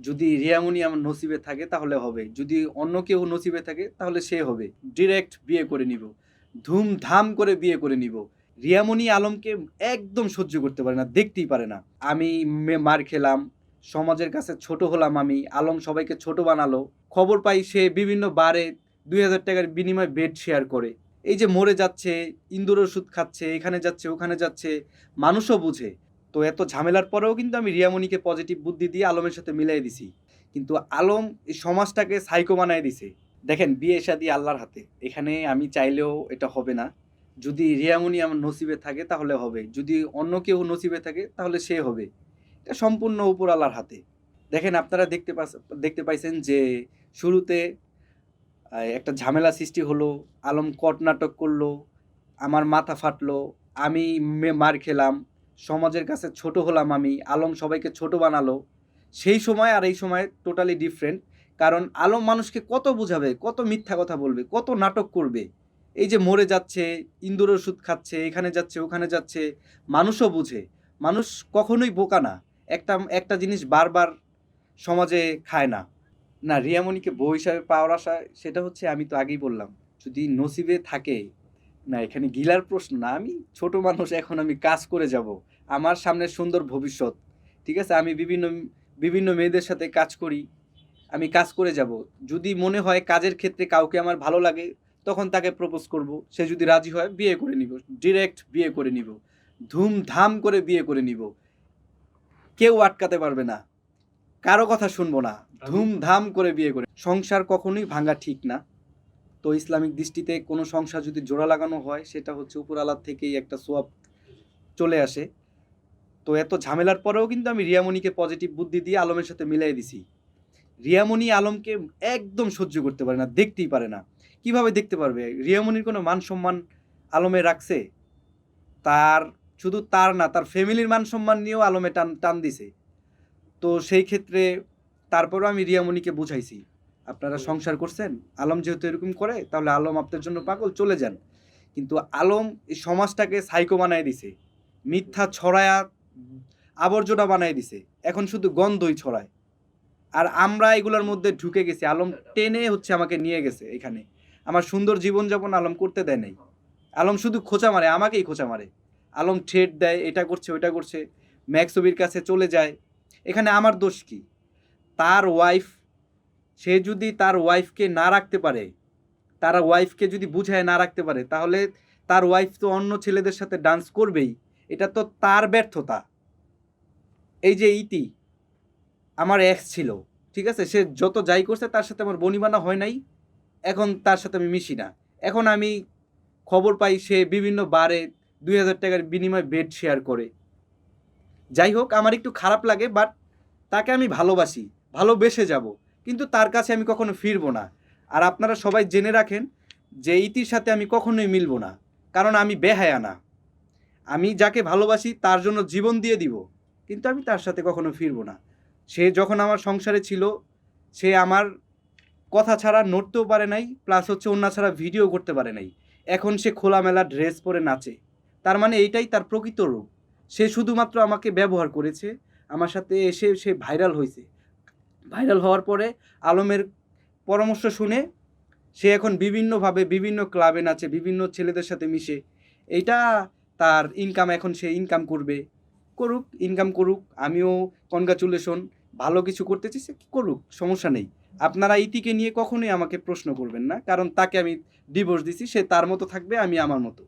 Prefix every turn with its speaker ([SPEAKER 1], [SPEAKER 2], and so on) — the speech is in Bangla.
[SPEAKER 1] যদি রিয়ামণি আমার নসিবে থাকে, তাহলে হবে। যদি অন্য কেউ নসিবে থাকে, তাহলে সে হবে। ডিরেক্ট বিয়ে করে নিব। ধুমধাম করে বিয়ে করে নিব। রিয়ামণি আলমকে একদম সহ্য করতে পারে না, দেখতেই পারে না। আমি মার খেলাম, সমাজের কাছে ছোট হলাম আমি, আলম সবাইকে ছোট বানালো। খবর পাই সে বিভিন্ন বারে দুই হাজার টাকার বিনিময়ে বেড শেয়ার করে। এই যে মরে যাচ্ছে, ইন্দুর ওষুধ খাচ্ছে, এখানে যাচ্ছে, ওখানে যাচ্ছে, মানুষও বুঝে। তো এত ঝামেলার পরেও কিন্তু আমি রিয়ামণিকে পজিটিভ বুদ্ধি দিয়ে আলমের সাথে মিলাই দিছি। কিন্তু আলম এই সমাজটাকে সাইকো বানায় দিছে। দেখেন, বিয়ে শাদী আল্লাহর হাতে। এখানে আমি চাইলেও এটা হবে না। যদি রিয়ামণি আমার নসিবে থাকে, তাহলে হবে। যদি অন্য কেউ নসিবে থাকে, তাহলে সে হবে। এটা সম্পূর্ণ উপর আল্লাহর হাতে। দেখেন, আপনারা দেখতে পাস- দেখতে পাইছেন যে শুরুতে একটা ঝামেলা সৃষ্টি হলো। আলম কট নাটক করল। আমার মাথা ফাটলো। আমি মার খেলাম। সমাজের কাছে ছোট হলাম আমি, আলম সবাইকে ছোট বানালো। সেই সময় আর এই সময় টোটালি ডিফারেন্ট কারণ আলম মানুষকে কত বুঝাবে, কত মিথ্যা কথা বলবে, কত নাটক করবে। এই যে মরে যাচ্ছে, ইন্দুর ওষুধ খাচ্ছে, এখানে যাচ্ছে, ওখানে যাচ্ছে, মানুষও বুঝে। মানুষ কখনোই বোকা না। একটা একটা জিনিস বারবার সমাজে খায় না। না রিয়ামণিকে বউ হিসাবে পাওয়ার আশা, সেটা হচ্ছে আমি তো আগেই বললাম, যদি নসিবে থাকে, না, এখানে গিলার প্রশ্ন, না, আমি ছোট মানুষ, এখন আমি কাজ করে যাব। আমার সামনে সুন্দর ভবিষ্যৎ ঠিক আছে? আমি বিভিন্ন বিভিন্ন মেয়েদের সাথে কাজ করি আমি কাজ করে যাব। যদি মনে হয় কাজের ক্ষেত্রে কাউকে আমার ভালো লাগে তখন তাকে প্রপোজ করব। সে যদি রাজি হয় বিয়ে করে নিব ডিরেক্ট বিয়ে করে নিব। ধুমধাম করে বিয়ে করে নিব। কেউ আটকাতে পারবে না। কারও কথা শুনব না। ধুমধাম করে বিয়ে করে। সংসার কখনোই ভাঙা ঠিক না। তো ইসলামিক দৃষ্টিতে কোনো সংসার যদি জোড়া লাগানো হয় সেটা হচ্ছে উপর আলার থেকেই একটা সোয়াব চলে আসে। তো এত ঝামেলার পরেও কিন্তু আমি রিয়ামণিকে পজিটিভ বুদ্ধি দিয়ে আলমের সাথে মিলাই দিছি। রিয়ামণি আলমকে একদম সহ্য করতে পারে না দেখতেই পারে না। কীভাবে দেখতে পারবে? রিয়ামণির কোনো মান সম্মান আলমে রাখছে? তার শুধু তার না তার ফ্যামিলির মান সম্মান নিয়েও আলমে টান টান দিছে। তো সেই ক্ষেত্রে তারপরেও আমি রিয়ামণিকে বুঝাইছি। আপনারা সংসার করছেন আলম যেহেতু এরকম করে তাহলে আলম আপনার জন্য পাগল চলে যান। কিন্তু আলম এই সমাজটাকে সাইকো বানায় দিছে। মিথ্যা ছড়ায়া আবর্জনা বানায় দিছে। এখন শুধু গন্ধই ছড়ায়। আর আমরা এগুলোর মধ্যে ঢুকে গেছি। আলম টেনে হচ্ছে আমাকে নিয়ে গেছে এখানে। আমার সুন্দর জীবনযাপন আলম করতে দেয় নাই। আলম শুধু খোঁচা মারে, আমাকেই খোঁচা মারে। আলম ঠেট দেয়, এটা করছে, ওইটা করছে। ম্যাক্সবির কাছে চলে যায়। এখানে আমার দোষ কি? তার ওয়াইফ সে যদি তার ওয়াইফকে না রাখতে পারে, তার ওয়াইফকে যদি বুঝায় না রাখতে পারে, তাহলে তার ওয়াইফ তো অন্য ছেলেদের সাথে ডান্স করবেই। এটা তো তার ব্যর্থতা। এই যে ইতি, আমার এক্স ছিল, ঠিক আছে? সে যত যাই করছে, তার সাথে আমার বনিবানা হয় নাই। এখন তার সাথে আমি মিশি না। এখন আমি খবর পাই, সে বিভিন্ন বারে দুই হাজার টাকার বিনিময়ে বেড শেয়ার করে। যাই হোক, আমার একটু খারাপ লাগে বাট তাকে আমি ভালোবাসি, ভালোবেসে যাব। কিন্তু তার কাছে আমি কখনো ফিরবো না। আর আপনারা সবাই জেনে রাখেন যে ইতির সাথে আমি কখনোই মিলবো না। কারণ আমি বেহায়া না। আমি যাকে ভালোবাসি তার জন্য জীবন দিয়ে দিব। কিন্তু আমি তার সাথে কখনো ফিরবো না। সে যখন আমার সংসারে ছিল, সে আমার কথা ছাড়া নড়তেও পারে নাই প্লাস হচ্ছে অন্য ছাড়া ভিডিও করতে পারে নাই। এখন সে খোলামেলা ড্রেস পরে নাচে। তার মানে এইটাই তার প্রকৃত রূপ। সে শুধুমাত্র আমাকে ব্যবহার করেছে, আমার সাথে এসে সে ভাইরাল হয়েছে। ভাইরাল হওয়ার পরে আলমের পরামর্শ শুনে সে এখন বিভিন্নভাবে বিভিন্ন ক্লাবে নাচে, বিভিন্ন ছেলেদের সাথে মিশে। এইটা তার ইনকাম এখন সে ইনকাম করবে। করুক ইনকাম করুক, আমিও কনগ্রাচুলেশন ভালো কিছু করতে চাইছে, করুক, সমস্যা নেই। আপনারা ইতিকে নিয়ে কখনোই আমাকে প্রশ্ন করবেন না, কারণ তাকে আমি ডিভোর্স দিছি, সে তার মতো থাকবে, আমি আমার মতো।